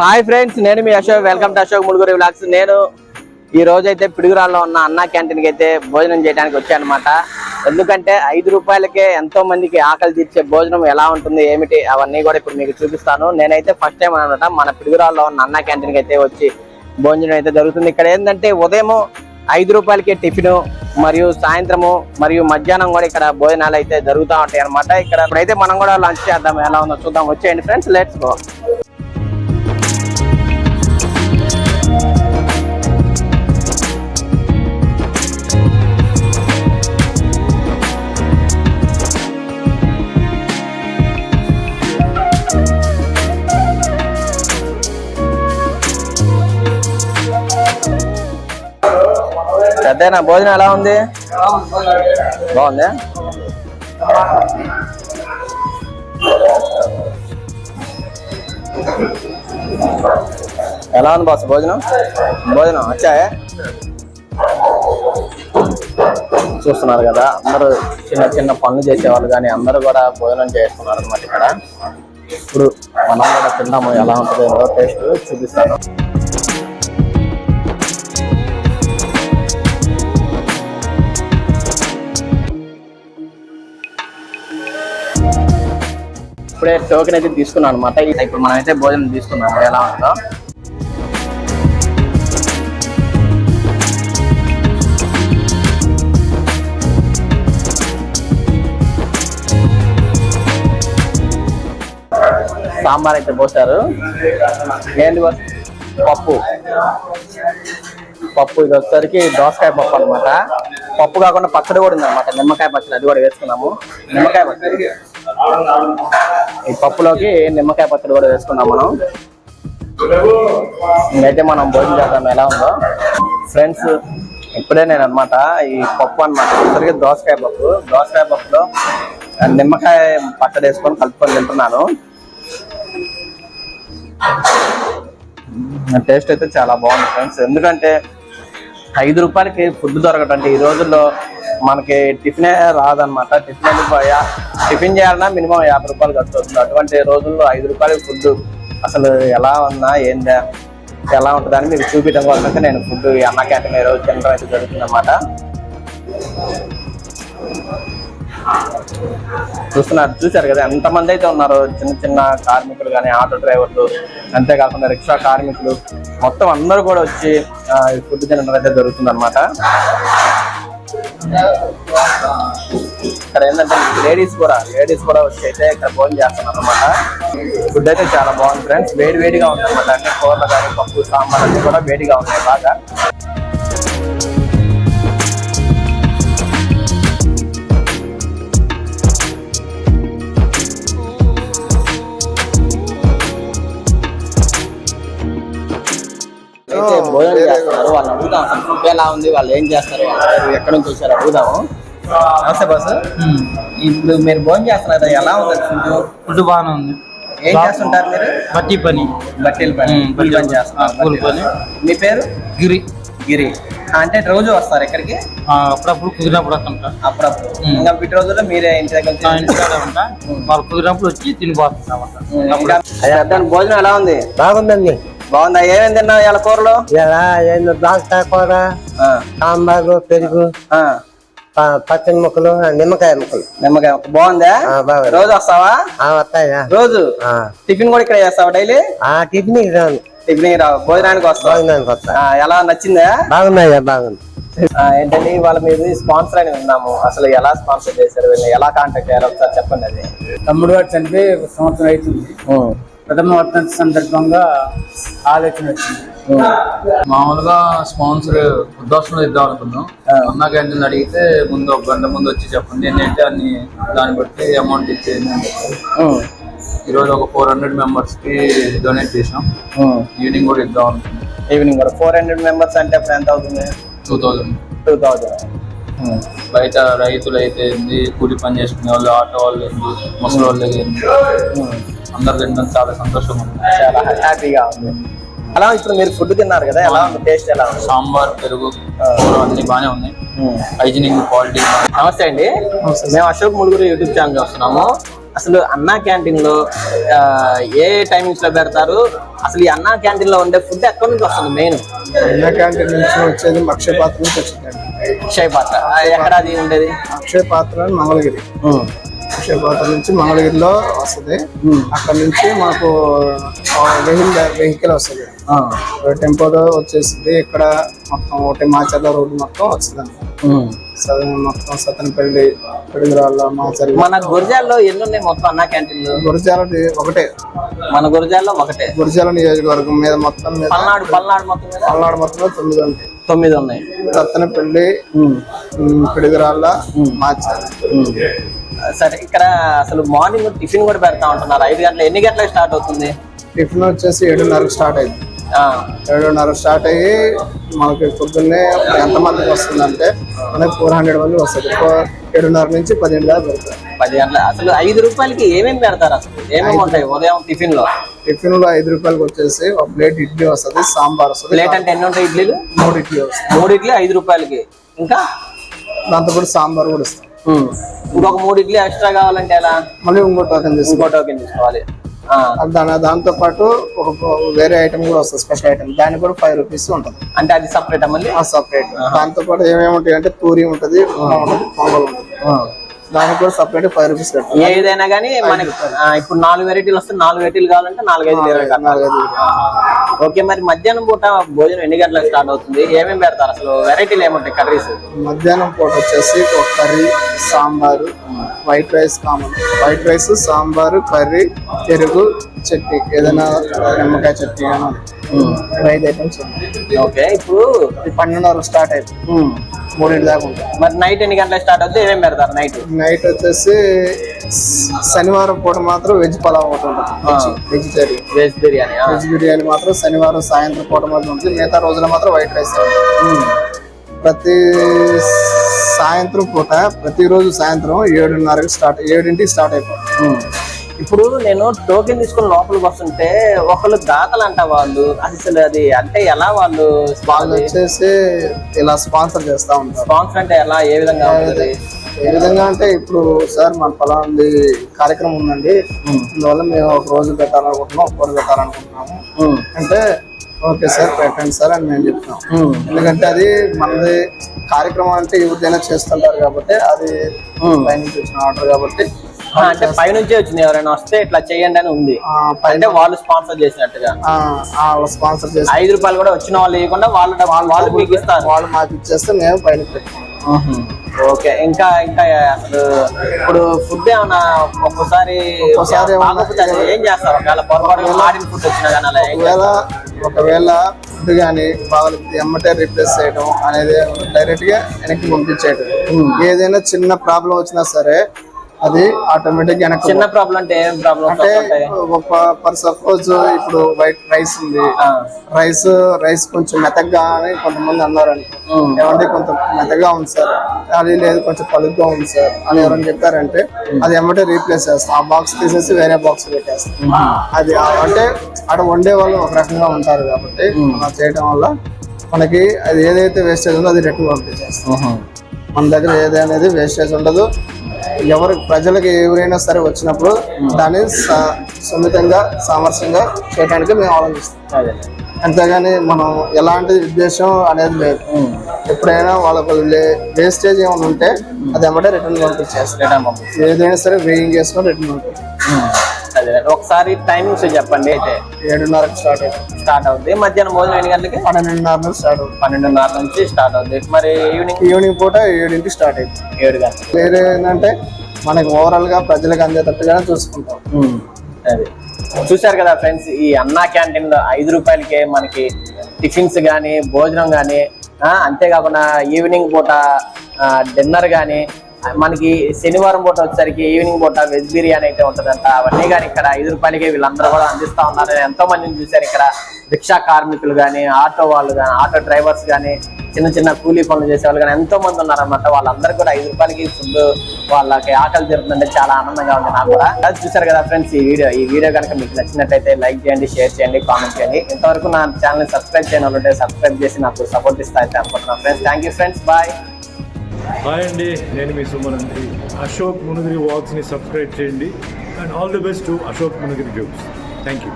Hi friends నేను మీ Ashok. Welcome to Ashok Mudaguri blogs నేను ఈ రోజు అయితే పిడుగురాల్లో ఉన్న అన్నా క్యాంటీన్కి అయితే భోజనం చేయడానికి వచ్చానమాట. ఎందుకంటే ఐదు రూపాయలకే ఎంతో మందికి ఆకలి తీర్చే భోజనం ఎలా ఉంటుంది ఏమిటి అవన్నీ కూడా ఇప్పుడు మీకు చూపిస్తాను. నేనైతే ఫస్ట్ టైం అనమాట మన పిడుగురాల్లో ఉన్న అన్నా క్యాంటీన్కి అయితే వచ్చి భోజనం అయితే జరుగుతుంది. ఇక్కడ ఏంటంటే ఉదయం ఐదు రూపాయలకే టిఫిన్ మరియు సాయంత్రము మరియు మధ్యాహ్నం కూడా ఇక్కడ భోజనాలు అయితే జరుగుతూ ఉంటాయి అనమాట ఇక్కడ ఇప్పుడైతే మనం కూడా లంచ్ చేద్దాం ఎలా ఉందో చూద్దాం. వచ్చేయండి ఫ్రెండ్స్ లెట్స్ గో పెద్దనా భోజనం ఎలా ఉంది? బాగుంది? ఎలా ఉంది బాస్ భోజనం? భోజనం వచ్చాయే? చూస్తున్నారు కదా అందరూ చిన్న చిన్న పనులు చేసేవాళ్ళు కానీ అందరూ కూడా భోజనం చేస్తున్నారు అనమాట ఇక్కడ. ఇప్పుడు మనం కూడా తిన్నాము ఎలా ఉంటుందో టేస్ట్ చూపిస్తాను. ఇప్పుడే టోకెన్ అయితే తీసుకున్నాను అనమాట ఇప్పుడు మనం అయితే భోజనం తీసుకున్నాము ఎలా ఉందో. సాంబార్ అయితే పోసారు. ఏంటి పప్పు. పప్పు ఇది వచ్చేసరికి దోసకాయ పప్పు అన్నమాట. పప్పు కాకుండా పచ్చడి కూడా ఉంది నిమ్మకాయ పచ్చడి అది కూడా వేసుకున్నాము. నిమ్మకాయ పచ్చడి. ఈ పప్పులోకి నిమ్మకాయ పచ్చడి కూడా వేసుకున్నాం మనం. ఇంకైతే మనం భోజనం చేద్దాం. ఎలా ఉందో. ఫ్రెండ్స్ ఇప్పుడే నేను అనమాట ఈ పప్పు అన్నమాట. ఇప్పటికే దోసకాయ పప్పు. దోసకాయ పప్పులో నిమ్మకాయ పచ్చడి వేసుకొని కలుపుకొని తింటున్నాను. టేస్ట్ అయితే చాలా బాగుంది ఫ్రెండ్స్. ఎందుకంటే ఐదు రూపాయలకి ఫుడ్ దొరకటం అంటే ఈ రోజుల్లో మనకి టిఫినే రాదనమాట టిఫిన్ టిఫిన్ చేయాలన్నా మినిమం యాభై రూపాయలు ఖర్చు అవుతుంది. అటువంటి రోజుల్లో ఐదు రూపాయలకి ఫుడ్ అసలు ఎలా ఉన్నా ఏందా ఎలా ఉంటుందని మీకు చూపించడం కోసం నేను ఫుడ్ అన్న క్యాంటీన్ ఈరోజు రోజు తినడం అయితే జరుగుతుంది అనమాట చూస్తున్నారు చూశారు కదా ఎంతమంది అయితే ఉన్నారు? చిన్న చిన్న కార్మికులు కానీ ఆటో డ్రైవర్లు అంతేకాకుండా రిక్షా కార్మికులు మొత్తం అందరూ కూడా వచ్చి ఫుడ్ తినడం అయితే జరుగుతుంది అనమాట ఇక్కడ ఏంటంటే లేడీస్ కూడా లేడీస్ కూడా వచ్చి అయితే ఇక్కడ భోజనం చేస్తున్నారు అనమాట ఫుడ్ అయితే చాలా బాగుంది ఫ్రెండ్స్. వేడి వేడిగా ఉంది అనమాట అన్ని కూరలు కానీ పప్పు సాంబార్ అన్ని కూడా వేడిగా ఉన్నాయి బాగా. ఎలా ఉంది వాళ్ళు ఏం చేస్తారు వాళ్ళు ఎక్కడ నుంచి వచ్చారు అడుగుదాము. నమస్తే బాస్. ఇప్పుడు మీరు భోజనం చేస్తున్నారు ఎలా ఉంది ఫుడ్ ఫుడ్ బాగానే ఉంది. ఏం చేస్తుంటారు మీరు? బట్టి పని. బట్టెల పని. కూలి పని చేస్తున్నారు. పని. మీ పేరు? గిరి. గిరి. అంటే రోజు వస్తారు ఇక్కడికి? ఆ, అప్పుడప్పుడు కుదిరినప్పుడు వస్తుంటా అప్పుడప్పుడు. ఇంకా వీటి రోజుల్లో మీరే ఇంటి దగ్గర ఉంటా. వాళ్ళు కుదిరినప్పుడు వచ్చి ఇంకా పెద్ద భోజనం ఎలా ఉంది? బాగుందండి. బాగుందా ఏమేమి తిన్నావు ఇలా కూరలు? ఇలా ఏందో దాల్చాయ కూర ఆ, సాంబారు పెరుగు పచ్చని ముక్కలు నిమ్మకాయ ముక్కలు. నిమ్మకాయ బాగుందా? ఆ, బాగుంది. రోజు వస్తావా? ఆ, వస్తాయా రోజు? ఆ. టిఫిన్ కూడా ఇక్కడ చేస్తావా డైలీ? ఆ టిఫిన్ రాను టిఫిన్ రావు భోజనానికి వస్తావు? బాగుందానికి వస్తా. ఆ, ఎలా నచ్చిందా? బాగున్నాయా బాగుంది ఆ, ఏంటంటే వాళ్ళ మీద స్పాన్సర్ అని విన్నాము అసలు ఎలా స్పాన్సర్ చేశారు ఎలా కాంటాక్ట్ అయ్యారు? ఒకసారి చెప్పండి అది. తమ్ముడు గారు చనిపోయి ఒక సంవత్సరం అవుతుంది. ప్రథమ వర్ధంతి సందర్భంగా ఆలోచన వచ్చింది. మామూలుగా స్పాన్సర్ ఉద్దాసంలో ఇద్దాం అనుకున్నాం. అన్నా క్యాంటీన్ అడిగితే ముందు ఒక గంట ముందు వచ్చి చెప్పండి ఏంటంటే అన్ని దాన్ని బట్టి అమౌంట్ ఇచ్చేయండి ఈరోజు ఒక ఫోర్ హండ్రెడ్ మెంబర్స్కి డొనేట్ చేసాం. ఈవినింగ్ కూడా ఇద్దాం అనుకున్నాం. ఈవినింగ్ కూడా. ఫోర్ హండ్రెడ్ మెంబర్స్ అంటే అప్పుడు ఎంత అవుతుంది? టూ థౌజండ్ టూ థౌజండ్ బయట రైతులు అయితే ఏంది కూలి పని చేసుకునే వాళ్ళు ఆటో వాళ్ళు ఏంది ముసలి వాళ్ళు ఏంది అందరు తినడం చాలా సంతోషంగా ఉంది. చాలా హ్యాపీగా ఉంది. అలా ఇప్పుడు మీరు ఫుడ్ తిన్నారు కదా ఎలా ఉంది? టేస్ట్ ఎలా ఉంది? సాంబార్ పెరుగు కూర అన్ని బాగానే ఉన్నాయి. హైజీనిక్ క్వాలిటీ నమస్తే అండి. మేము అశోక్ ముడుగురు యూట్యూబ్ ఛానల్ చూస్తున్నాము. అసలు అన్నా క్యాంటీన్లో ఏ టైమింగ్స్లో పెడతారు? అసలు ఈ అన్నా క్యాంటీన్లో ఉండే ఫుడ్ ఎక్కడి నుంచి వస్తుంది మెయిన్ అన్న క్యాంటీన్ నుంచి వచ్చేది అక్షయ పాత్ర నుంచి వచ్చిందండి అక్షయ్ పాత్ర. ఎక్కడ అది ఉండేది? అక్షయ పాత్ర మంగళగిరి. అక్షయ పాత్ర నుంచి మంగళగిరిలో వస్తుంది. అక్కడ నుంచి మాకు వెహికల్ వెహికల్ వస్తుంది. టెంపోతో వచ్చేసింది. ఇక్కడ మొత్తం ఒకటి మాచర్ల రోడ్డు మొత్తం వస్తుంది మొత్తం. సతనపల్లి పిడుగురాళ్ళ మన గురజాల్లో ఎన్ని ఉన్నాయి మొత్తం అన్నా క్యాంటీన్లు? గురజాల ఒకటే. మన గురజాల్లో ఒకటే. గురజాల నియోజకవర్గం మీద మొత్తం పల్నాడు పల్నాడు మొత్తం పల్నాడు మొత్తం తొమ్మిది ఉంటాయి తొమ్మిది ఉన్నాయి. సత్తనపల్లి పిడుగురాళ్ళ మాచర్ల సరే ఇక్కడ అసలు మార్నింగ్ టిఫిన్ కూడా పెడతా ఉంటున్నారు. ఐదు గంటల ఎన్ని గంటలకు స్టార్ట్ అవుతుంది? టిఫిన్ వచ్చేసి ఏడున్నరకు స్టార్ట్ అయింది. ఏడున్నర స్టార్ట్ అయ్యి మనకి పొద్దున్నే ఎంత మందికి వస్తుందంటే మనకి ఫోర్ హండ్రెడ్ మంది వస్తుంది ఏడున్నర నుంచి పదిహేను దాకా పెడతారు. పది గంటల అసలు ఐదు రూపాయలకి ఏమేమి పెడతారు అసలు? ఏమేమి ఉంటాయి ఉదయం టిఫిన్లో టిఫిన్లో ఐదు రూపాయలకి వచ్చేసి ఒక ప్లేట్ ఇడ్లీ వస్తుంది సాంబార్ వస్తుంది ప్లేట్ అంటే ఎన్ని ఉంటాయి ఇడ్లీలు? మూడు ఇడ్లీ వస్తుంది. మూడు ఇడ్లీ ఐదు రూపాయలకి. ఇంకా? దాంతో కూడా సాంబార్ కూడా ఇస్తాం ఉమ్, ఇంకొక మూడు ఇడ్లీ ఎక్స్ట్రా కావాలంటే ఎలా? మళ్ళీ ఇంకో టోకెన్ ఇంకో తీసుకోవాలి టోకెన్ తీసుకోవాలి. దాని దాంతో పాటు ఒక వేరే ఐటమ్ కూడా వస్తుంది స్పెషల్ ఐటమ్ దానికి కూడా ఫైవ్ రూపీస్ ఉంటుంది. అంటే అది సపరేట్ మళ్ళీ ఆ సపరేట్ దాంతో పాటు ఏమేమి ఉంటాయి అంటే పూరి ఉంటుంది పొంగల్ ఉంటుంది. దానికి కూడా సపరేట్ ఫైవ్ రూపీస్ కట్టాలి. ఏదైనా కానీ మనకి ఇప్పుడు నాలుగు వెరైటీలు వస్తే నాలుగు వెరైటీలు కావాలంటే నాలుగైదు. నాలుగైదు ఓకే మరి మధ్యాహ్నం పూట భోజనం ఎన్ని గంటలకు స్టార్ట్ అవుతుంది? ఏమేమి పెడతారు అసలు? వెరైటీలు ఏముంటాయి కర్రీస్? మధ్యాహ్నం పూట వచ్చేసి ఒక curry sambar white rice common white rice sambar curry పెరుగు చట్నీ. ఏదైనా నిమ్మకాయ చట్నీ కానీ ఐదు ఐటమ్స్ ఓకే ఇప్పుడు పన్నెండున్నర స్టార్ట్ అయిపోయింది. ఉమ్, మూడింటి దాకా ఉంటుంది మరి నైట్ ఎన్ని గంటలకు స్టార్ట్ అవుతుంది ఏమేమి పెడతారు నైట్ నైట్ వచ్చేసి శనివారం పూట మాత్రం వెజ్ పలావ్ ఒకటి ఉంటుంది. Vegetarian veg biryani. Veg biryani మాత్రం శనివారం సాయంత్రం పూట మాత్రం ఉంటుంది. మిగతా రోజుల మాత్రం వైట్ రైస్ ప్రతి సాయంత్రం పూట ప్రతిరోజు సాయంత్రం ఏడున్నరకి స్టార్ట్ ఏడింటికి స్టార్ట్ అయిపోతుంది. ఇప్పుడు నేను టోకెన్ తీసుకుని లోపలికి వస్తుంటే ఒకళ్ళు దాతలు అంట వాళ్ళు. అసలు అది అంటే ఎలా వాళ్ళు వాళ్ళు వచ్చేసి ఇలా స్పాన్సర్ చేస్తా ఉంటారు. స్పాన్సర్ అంటే ఎలా? ఏ విధంగా ఉంటుంది? ఏ విధంగా అంటే ఇప్పుడు సార్ మన పలాంది కార్యక్రమం ఉందండి. అందువల్ల మేము ఒక రోజు పెట్టాలనుకుంటున్నాం ఒక రోజు పెట్టాలనుకుంటున్నాము. అంటే ఓకే సార్ పెట్టండి సార్ అని మేము. చెప్తున్నాం ఎందుకంటే అది మనది కార్యక్రమం అంటే ఎవరిదైనా చేస్తుంటారు కాబట్టి అది ఉమ్. పైనుంచి వచ్చిన ఆర్డర్ కాబట్టి అంటే పైనుంచే వచ్చింది ఎవరైనా వస్తే ఇట్లా చేయండి అని ఉంది. అంటే వాళ్ళు స్పాన్సర్ చేసినట్టుగా. స్పాన్సర్ చేసి ఐదు రూపాయలు కూడా వచ్చిన వాళ్ళు ఇవ్వకుండా వాళ్ళు వాళ్ళు మీకు ఇస్తారు. వాళ్ళు మాకు ఇచ్చేస్తే మేము పైన పెట్టుకుంటాం. ఓకే ఇంకా ఇంకా అసలు ఇప్పుడు ఫుడ్ ఏమన్నా ఒక్కోసారి ఒక్కోసారి ఏం చేస్తారు? ఒకవేళ పొరపాటు ఆడిన ఫుడ్ వచ్చినా కానీ అలా ఒకవేళ ఒకవేళ ఫుడ్ కానీ బాగా ఎమ్మటే రిప్లేస్ చేయడం అనేది డైరెక్ట్గా వెనక్కి పంపించేయడం ఏదైనా చిన్న ప్రాబ్లం వచ్చినా సరే అది ఆటోమేటిక్ వెనక్కి చిన్న ప్రాబ్లం అంటే ఏం అంటే ఒక ఫర్ సపోజ్ ఇప్పుడు వైట్ రైస్ ఉంది. రైస్ రైస్ కొంచెం మెత్తగా అని కొంతమంది అన్నారండి ఏమంటే కొంచెం మెత్తగా ఉంది సార్. అది లేదు కొంచెం పలుగ్గా ఉంది సార్ అని ఎవరైనా చెప్పారంటే అది ఎమ్మటే రీప్లేస్ చేస్తాం. ఆ బాక్స్ తీసేసి వేరే బాక్స్ పెట్టేస్తాం. అది అంటే అక్కడ వండే వాళ్ళు ఒక రకంగా ఉంటారు కాబట్టి అలా చేయడం వల్ల మనకి అది ఏదైతే వేస్టేజ్ ఉందో అది రిటర్న్ పంపించేస్తాం. మన దగ్గర ఏదనేది వేస్టేజ్ ఉండదు. ఎవరు ప్రజలకు ఎవరైనా సరే వచ్చినప్పుడు దాన్ని సున్నితంగా సామర్థ్యంగా చేయడానికి మేము ఆలోచిస్తాం అంతేగాని మనం ఎలాంటి ఉద్దేశం అనేది లేదు. ఎప్పుడైనా వాళ్ళకు వేస్టేజ్ ఏమైనా ఉంటే అది ఎమ్మటే రిటర్న్ పంపించేస్తాం. ఏదైనా సరే వేయింగ్ చేసుకొని రిటర్న్ పంపిస్తాం. అదే ఒకసారి టైమింగ్స్ చెప్పండి అయితే. ఏడున్నరకు స్టార్ట్ అవుతుంది. స్టార్ట్ అవుతుంది మధ్యాహ్నం భోజనం ఎన్ని గంటలకి? పన్నెండున్నర నుంచి స్టార్ట్ అవుతుంది. పన్నెండున్నర నుంచి స్టార్ట్ అవుతుంది మరి ఈవినింగ్ ఈవినింగ్ పూట ఏడింటికి స్టార్ట్ అవుతుంది. ఏడు గంటలు వేరే ఏంటంటే మనకి ఓవరాల్గా ప్రజలకు అందేటట్టుగానే చూసుకుంటాం. అది. చూశారు కదా ఫ్రెండ్స్ ఈ అన్నా క్యాంటీన్లో ఐదు రూపాయలకే మనకి టిఫిన్స్ కానీ భోజనం కానీ అంతేకాకుండా ఈవినింగ్ పూట డిన్నర్ కానీ మనకి శనివారం పూట వచ్చేసరికి ఈవినింగ్ పూట వెజ్ బిర్యానీ అయితే ఉంటుందంట. అవన్నీ కానీ ఇక్కడ ఐదు రూపాయలకే వీళ్ళందరూ కూడా అందిస్తూ ఉన్నారు. ఎంతో మందిని చూశారు ఇక్కడ. రిక్షా కార్మికులు కానీ ఆటో వాళ్ళు కానీ ఆటో డ్రైవర్స్ కానీ చిన్న చిన్న కూలీ పనులు చేసే వాళ్ళు కానీ ఎంతో మంది ఉన్నారన్నమాట. వాళ్ళందరూ కూడా ఐదు రూపాయలకి ఫుడ్ వాళ్ళకి ఆకలి జరుగుతుందంటే చాలా ఆనందంగా ఉంది నాకు కూడా. అది చూసారు కదా ఫ్రెండ్స్ ఈ వీడియో. ఈ వీడియో కనుక మీకు నచ్చినట్టయితే లైక్ చేయండి షేర్ చేయండి కామెంట్ చేయండి. ఇంతవరకు నా ఛానల్ సబ్స్క్రైబ్ చేయని సబ్స్క్రైబ్ చేసి నాకు సపోర్ట్ ఇస్తా అయితే అనుకుంటున్నాను. Friends thank you friends bye hi అండి నేను మీ సుమన్ అండి. అశోక్ మునుగిరి వాక్స్ని సబ్స్క్రైబ్ చేయండి. And all the best to Ashok Munugiri jokes thank you